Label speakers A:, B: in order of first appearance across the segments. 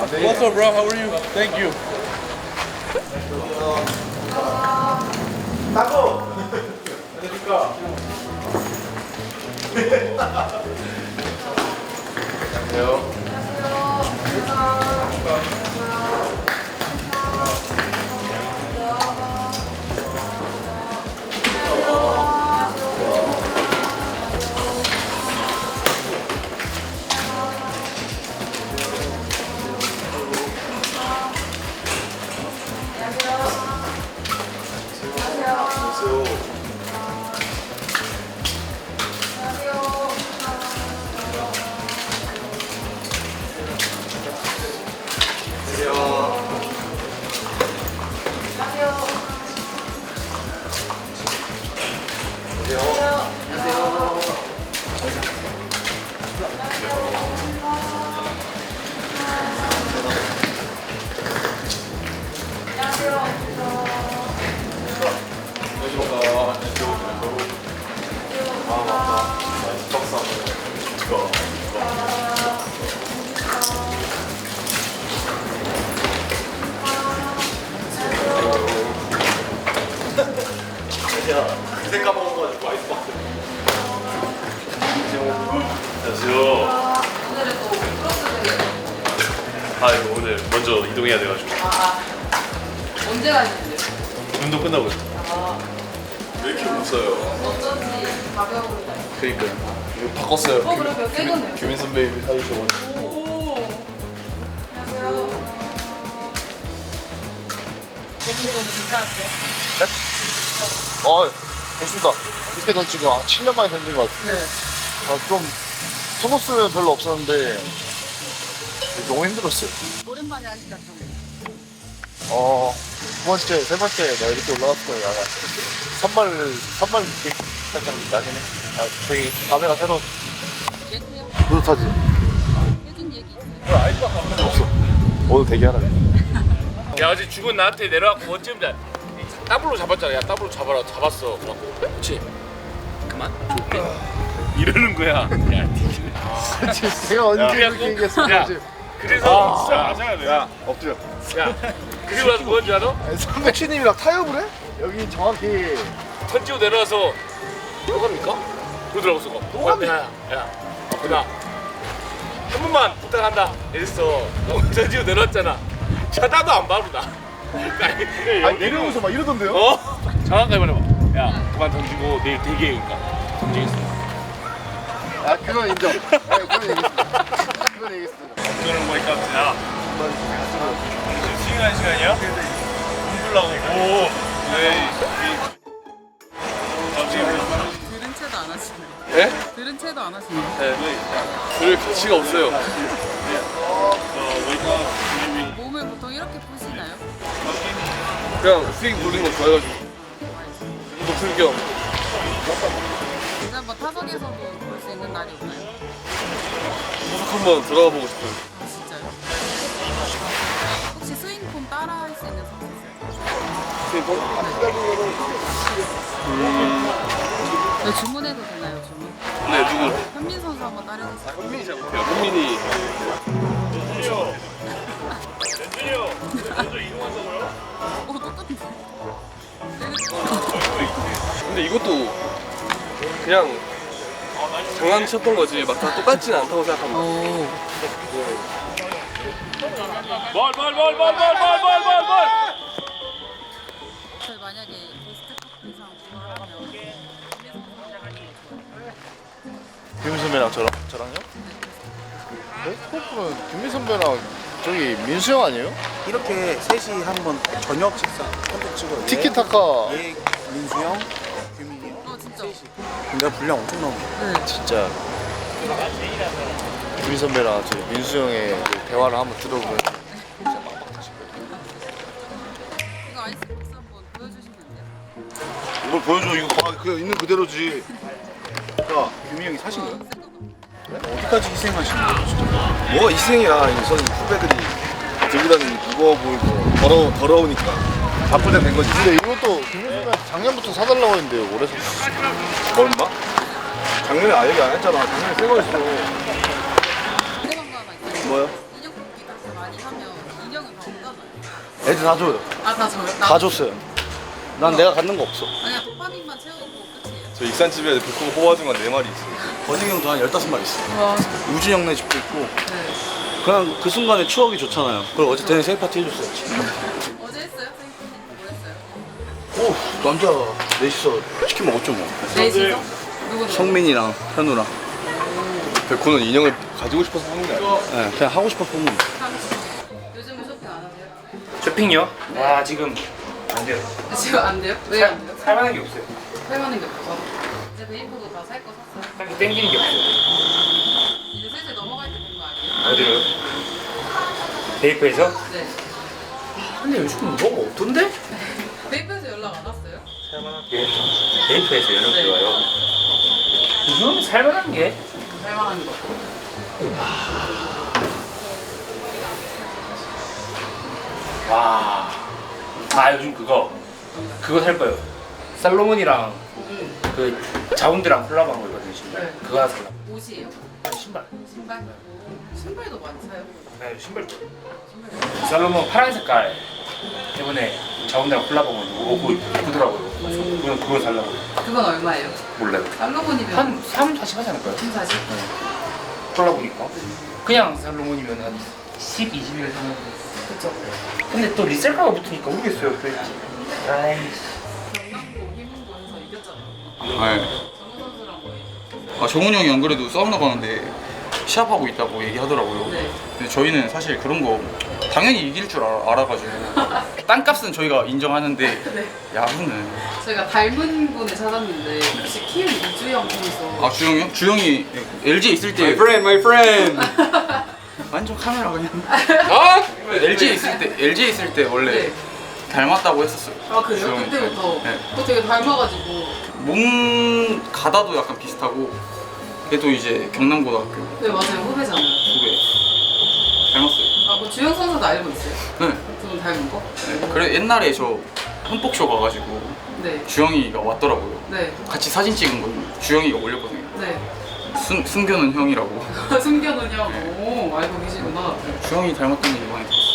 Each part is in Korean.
A: What's up, bro? How are you? Thank you.
B: Taco! Hello. 안녕하세요.
C: 오늘은 또 크로스
B: 아 이거 오늘 먼저 이동해야 돼가지고
C: 언제 가시는데요?
B: 운동 끝나고 왜 이렇게 웃어요?
C: 어쩐지 가벼워 보인다.
A: 그니까요. 이거 바꿨어요.
C: 어, 그러게요. 새 거네요.
A: 규민 선배님이 사주셔 가지고.
C: 오. 안녕하세요. 괜찮았어요?
A: 아, 좋습니다. 그때 던지고 아, 7년 만에 던진 것 같아요.
C: 네.
A: 아, 좀, 소모스는 별로 없었는데, 너무 힘들었어요.
C: 오랜만에 하니까 좀.
A: 어, 두 번째, 세 번째, 나 이렇게 올라갔을 거예요. 약간 선발, 선발 느낌 살짝 나긴 해. 아, 되게 감회가 새로운.
C: 얘도요?
A: 뿌듯하지?
C: 해준 얘기?
A: 없어. 오늘 대기하라.
B: 야 어제 죽은 나한테 내려갖고 어쩜 자 더블로 잡았잖아 야 더블로 잡아라 잡았어 그래갖고 그렇지 그만 좋대 이러는 거야 야
A: 제가 언제
B: 야,
A: 그렇게 얘기했어?
B: 야.
A: 지금.
B: 그래서 진짜 맞아야 돼 야
A: 엎드려.
B: 그리고 나서 뭔지 알아?
A: 아니, 선배 치님이랑 타협을 해? 여기 정확히
B: 던지고 내려와서 또 갑니까? 그러더라고 서가 또
A: 갑니-
B: 야야 야 아프다 한 번만 부탁한다 이랬어 던지고 내려왔잖아 쳐다도 안 봐도 나 아니,
A: 아니, 내려오면서 막 이러던데요?
B: 어? 정확하게 말해봐 야 그만 던지고 내일 대기해니까 던지겠어
A: 아, 그건 인정. 아, 그건 얘기했습니다. 그건 얘기했습니다.
B: 저는 보니까 야 지금 스윙하는 시간이야? 공부라고 오 네.
C: 들은 채도 안 하시네요.
B: 예?
C: 들은 채도 안 하시네요.
B: 네. 그럴 가치가 없어요.
C: 몸을 보통 이렇게 푸시나요?
B: 그냥 스윙 돌리는 거 좋아해가지고. 운동 풀 겸.
C: 이제 한번 타석에서도 날이 없나요?
B: 계속 한번 들어가 보고 싶어요.
C: 아, 진짜요? 혹시 스윙폼 따라 할 수 있는 선수 있어요?
B: 스윙 통?
C: 네, 주문해도 되나요, 주문?
B: 네, 누구?
C: 현민 선수 한번 따라해주세요.
B: 현민이 잘 못해요. 현민이.
C: 어, 똑같은데?
B: 근데 이것도 그냥 장난쳤던 거지 막 다 똑같진 않다고 생각합니다.
C: 만약에
A: 김민 선배랑 저랑 저랑요? 베스트코프는 김민 선배랑 저기 민수 형 아니에요?
D: 이렇게 셋이 한번 저녁 식사 컨텐츠로 얘,
A: 티키타카
D: 얘 민수 형 근데 분량 엄청 나오네.
C: 네.
A: 진짜 규민 선배랑 저 민수 형의 그 대화를 한번 들어보면.
C: 이거 아이스박스 한번 보여주시면 안 돼요?
D: 뭘 보여줘 이거 봐. 그냥 있는 그대로지. 야, 규민 형이 사신 거야?
C: 어.
D: 어디까지 희생하시는 거야 진짜? 뭐가 희생이야? 이선 후배들이 들고 다니는 무거워 보이고 더러 더러우니까 바쁠 때된 거지.
A: 근데 이것도 작년부터 사달라고 했는데 올해 샀어.
D: 얼마? 작년에 아 얘기 안 했잖아. 작년에 새 거였어.
C: 궁금한 거 하나 있어요.
D: 뭐요?
C: 인형 뽑기 그렇게 많이 하면 인형은 다 없잖아요.
E: 애들 다 줘요.
C: 아, 다 저요? 나-
E: 다 줬어요. 난 내가 갖는 거 없어.
C: 아니야, 도파민만 채우고 끝이에요.
D: 저 익산집에 백호가 뽑아준 건네 마리 있어요.
E: 권익 형도 한 15마리 있어.
C: 와,
E: 우진 형네 집도 있고.
C: 네.
E: 그냥 그 순간에 추억이 좋잖아요. 그걸 어제 대회 생일 파티 해줬어요. 남자 넷이서 치킨 먹었죠 뭐.
C: 넷이서? 누구 누구?
E: 성민이랑 현우랑.
D: 백호는 인형을 가지고 싶어서 하는 게 아니야.
E: 네, 그냥 하고 싶었던 거.
C: 요즘은 쇼핑 안 하세요?
F: 쇼핑요? 아 지금 안 돼요.
C: 지금 안 돼요? 왜 안 돼요?
F: 살만한 게 없어요.
C: 살만한 게 없어서. 이제 베이프도 다 살 거 샀어요.
F: 딱히 땡기는 게 없어요.
C: 이제 슬슬 넘어갈 때 된 거 아니에요?
F: 어디로요? 베이프에서?
C: 네.
F: 근데 요즘 뭐가 없던데?
C: 베이프에서 연락 안 왔어요?
F: 예. 베이프에서 연락
C: 네.
F: 들어와요. 요즘은 살만한 게
C: 살만한 거.
F: 와. 아 요즘 그거 그거 살 거예요. 살로몬이랑 그 자운드랑 콜라보 한 거 있거든요. 신발.
C: 네.
F: 그거 하나 살라.
C: 옷이에요?
F: 아니, 신발.
C: 신발? 신발도 많이 사요?
F: 네 신발.
C: 신발.
F: 살로몬 파란 색깔 이번에 자운드랑 콜라보한 거 오고 이쁘더라고요. 그거 그거 살라고.
C: 그건 얼마예요?
F: 몰라요.
C: 살로몬이면
F: 한 3, 40 하지 않을까요?
C: 40?
F: 콜라보니까. 그냥 살로몬이면 한 10, 20일 사는 거.
C: 그쵸.
F: 근데 또 리셀가가 붙으니까 모르겠어요. 그 아이씨.
C: 경남고 희문고에서 이겼잖아요.
G: 네.
C: 정우 선수랑 거의.
G: 아 정훈이 형이 안 그래도 사우나 가는데 시합하고 있다고 얘기하더라고요.
C: 네.
G: 근데 저희는 사실 그런 거 당연히 이길 줄 알아, 가지고 땅값은 저희가 인정하는데
C: 네.
G: 야구는
C: 저희가 닮은 분을 찾았는데 혹시 키움 이주영 선수
G: 아 주영이 형? 주영이 LG 있을 때
D: friend, my friend.
G: 완전 카메라 그냥
F: 아?
G: LG 있을 때 LG 있을 때 원래
C: 네.
G: 닮았다고 했었어요.
C: 아 그래요?
G: 주영이.
C: 그때부터
G: 네.
C: 또 되게 닮아가지고
G: 몸 가다도 약간 비슷하고 걔도 이제 경남고등학교
C: 네 맞아요 후배잖아요
G: 후배
C: 아그 주영 선수도 알고 있어요?
G: 네.
C: 좀 닮은 거?
G: 네. 그래 옛날에 저 흠뻑쇼 가가지고
C: 네
G: 주영이가 왔더라고요.
C: 네,
G: 같이 사진 찍은 거 주영이가 올렸거든요.
C: 네.
G: 숨, 숨겨놓은 형이라고.
C: 숨겨놓냐고 오, 알고 계시구나
G: 주영이 닮았다는 얘기 많이 들었어요.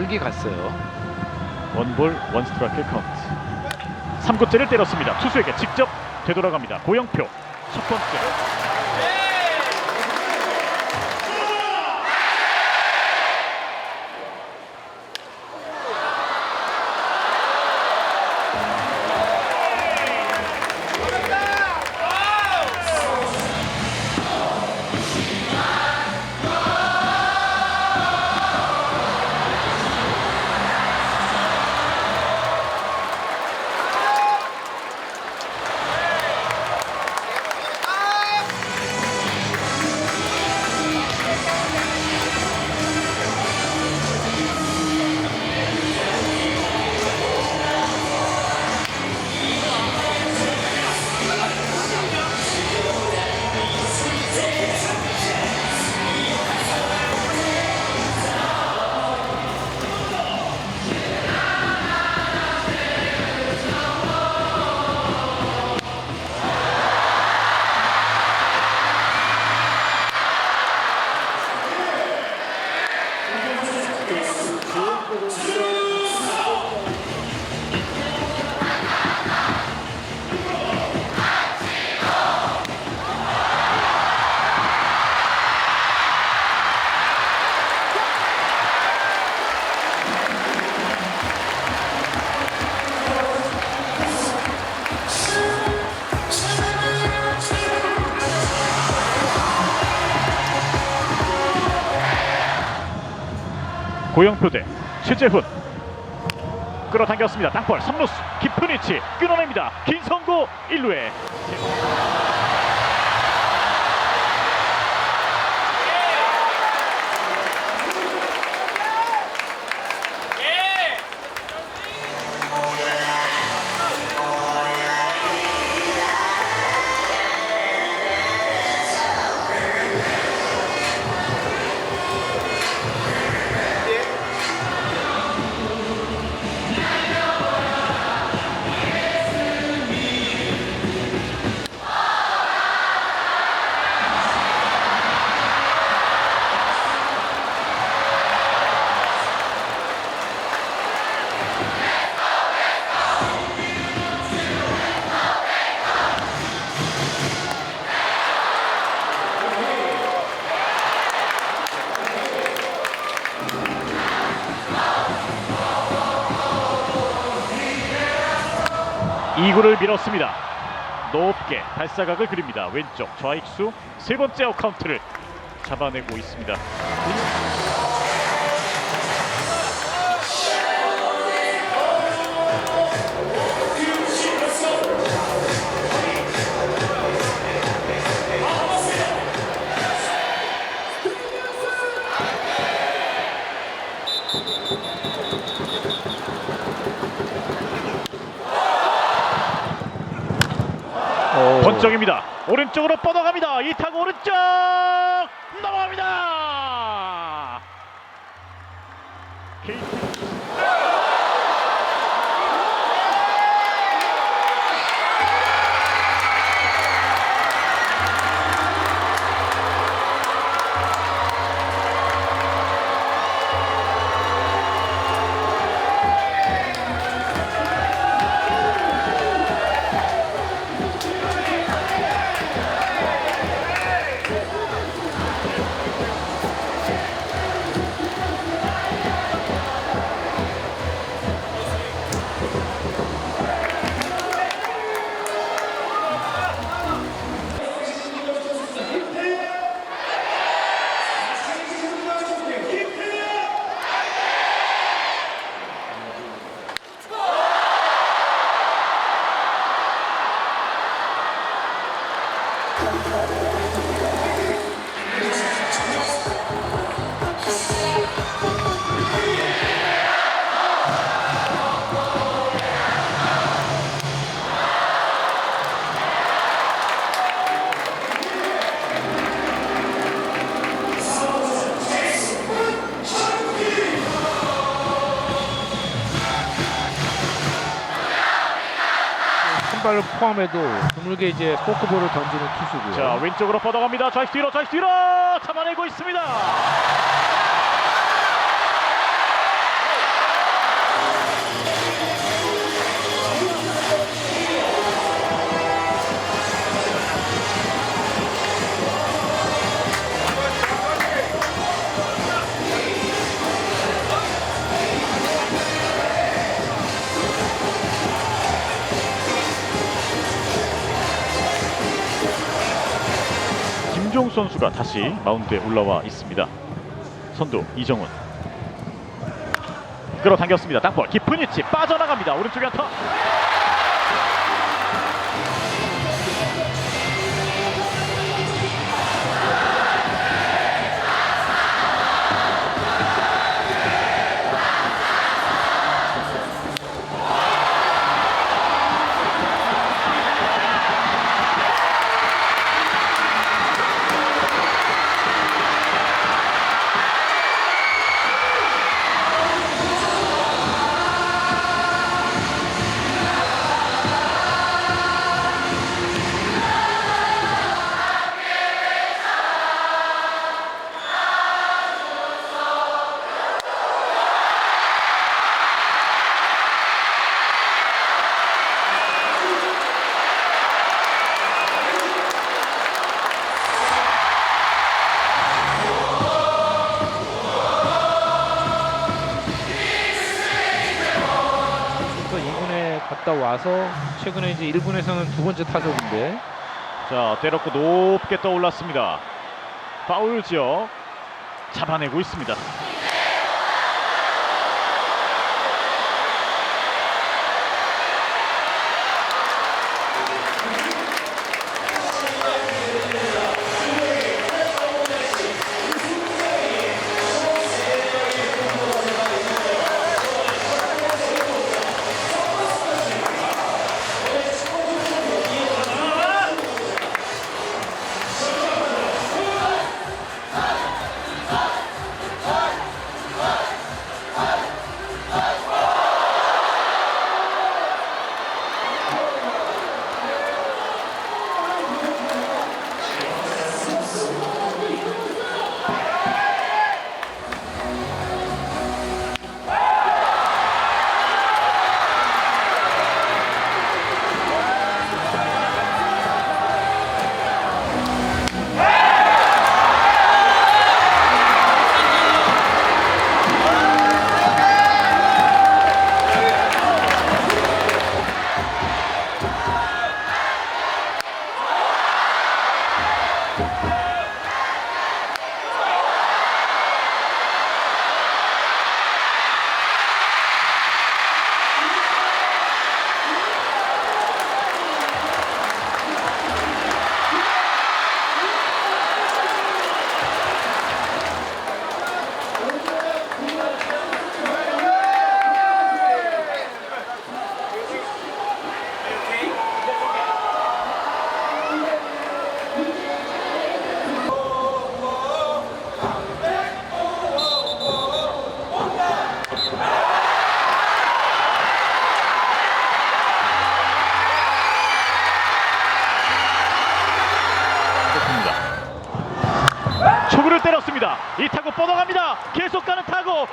H: 멀게 갔어요. 원볼 원스트라이크 카운트. 3구째를 때렸습니다. 투수에게 직접 되돌아갑니다. 고영표 첫 번째. 고영표 대 최재훈. 끌어당겼습니다. 땅볼 3루수 깊은 위치 끊어냅니다. 김성구 1루에 2구를 밀었습니다. 높게 발사각을 그립니다. 왼쪽 좌익수 세 번째 어카운트를 잡아내고 있습니다. 번쩍입니다. 오른쪽으로 뻗어갑니다. 이 타구 오른쪽 넘어갑니다. KT
I: 신발을 포함해도 드물게 이제 포크볼을 던지는 투수고요.
H: 자 왼쪽으로 뻗어갑니다. 좌익 뒤로 좌익 뒤로 잡아내고 있습니다. 김종 선수가 다시 마운드에 올라와 있습니다. 선두 이정훈 끌어당겼습니다. 땅볼 깊은 위치 빠져나갑니다. 오른쪽에 안타.
I: 와서 최근에 이제 1군에서는 두 번째 타석인데
H: 자 때렸고 높게 떠올랐습니다. 파울 지역 잡아내고 있습니다.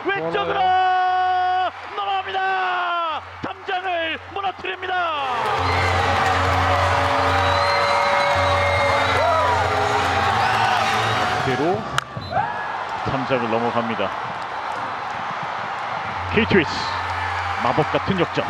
H: 왼쪽으로 넘어갑니다. 담장을 무너뜨립니다. 그대로 담장을 넘어갑니다. KT위스 마법 같은 역전.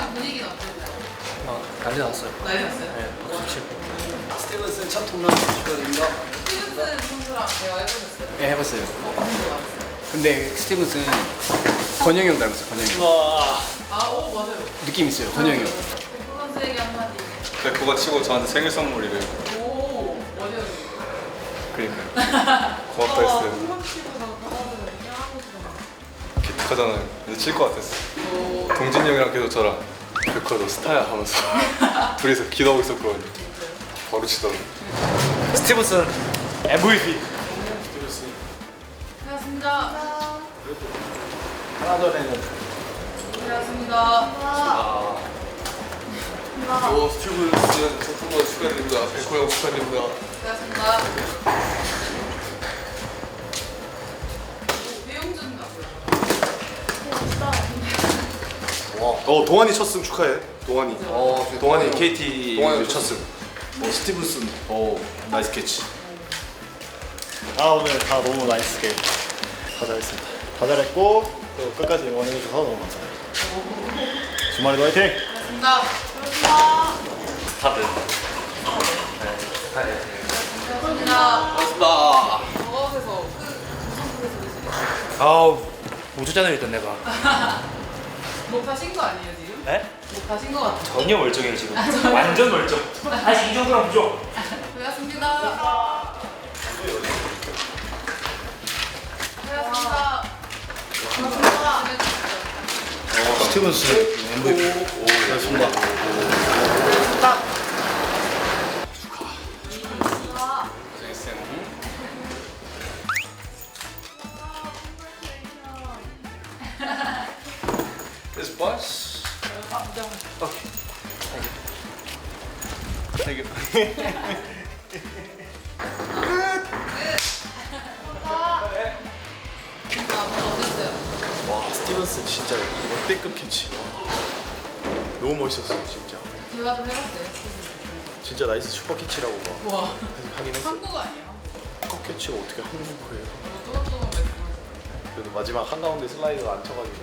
C: 불펜장 분위기는 어땠나요?
F: 어, 난리 났어요.
C: 난리 났어요?
F: 네, 박수 치고.
J: 스티븐슨 첫 홈런 축하드립니다.
C: 스티븐슨 선수랑 대화 해보셨어요?
J: 네 해봤어요. 근데 스티븐슨 건영이 형 닮았어요. 건영이 형.
C: 아, 오, 맞아요.
J: 느낌 있어요. 건영이 형.
C: 백호 선수에게 한마디.
D: 백호가 치고 저한테 생일 선물이래요.
C: 오, 어디요?
D: 그러니까요. 고맙다 했어요. 기특하잖아요. 이제 칠것 같았어. 동진이 형이랑 계속 저랑 백호 너 스타야 하면서 둘이서 기도하고 있었거든요. 바로 치더라고.
F: 스티븐슨 MVP.
C: 고맙습니다.
A: 하나 전에는
C: 고맙습니다.
D: 오 스티븐 첫 홈런 축하드립니다. 백호 형 축하드립니다.
C: 고맙습니다.
D: 어 동환이 첫 승 축하해. 동환이.
A: 어,
D: 동환이 KT
A: 동환이
D: 첫 승. 어 스티븐슨. 어 나이스 캐치.
A: 아 오늘 다 너무 나이스 게임 다 잘했습니다 다 잘했고 또 끝까지 응원해주셔서 너무 감사합니다 주말에도 화이팅!
C: 고맙습니다. 고맙습니다.
F: 다들.
C: 고맙습니다.
J: 고맙습니다.
C: 버거워서 그.
F: 아우 우주자들 일단 내가.
C: 목 하신 거 아니에요 지금?
F: 네?
C: 목 하신 거 같아요.
F: 전혀 멀쩡해 지금. 완전 멀쩡. 아직 이 정도면 부족.
C: 고맙습니다. 고맙습니다. 고맙습니다.
D: 스티븐슨 MVP. 고맙습니다. This 와 스티븐슨 진짜 역대급 캐치. 와. 너무 멋있었어요 진짜.
C: 대화 좀 해봤어요.
D: 진짜 나이스 슈퍼 캐치라고 막
C: 와
D: 하긴 했어.
C: 한국 아니야?
D: 슈퍼 캐치가 어떻게 한국어예요?
C: 말씀
D: 그래도 마지막 한가운데 슬라이드가 안 쳐가지고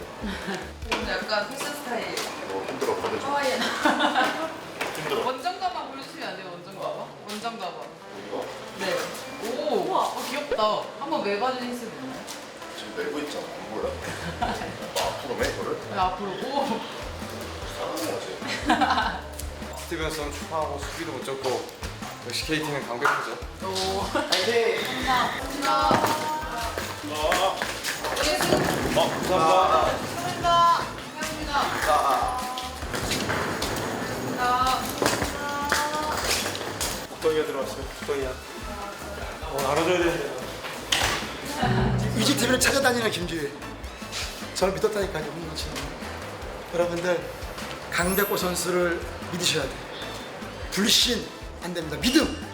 C: 오늘 약간 패션 스타일
D: 뭐 힘들었거든. 좀.
C: 하와이안
D: 힘들어.
C: 원정 가방 보여주시면 안 돼요 원정 원정 가방
D: 이거
C: 네오 어, 귀엽다 한번 매봐주실 수 있나요?
K: 지금 내고 있잖아. 안 보여? 뭐 앞으로 매 이거를?
C: 네, 앞으로 오
L: 스티븐son 축하하고 수비도 못 잡고 역시 KT는 강백호죠.
C: 오.
D: 파이팅!
C: 감사합니다. 감사합니다.
D: 어, 감사합니다.
C: 감사합니다. 감사합니다.
D: 구 덩이가 들어왔어요. 구덩이야. 어, 알아줘야 돼.
A: 이집트를 찾아다니는 김주일 저를 믿었다니까요 홍민치 여러분들 강백호 선수를 믿으셔야 돼요 불신 안 됩니다 믿음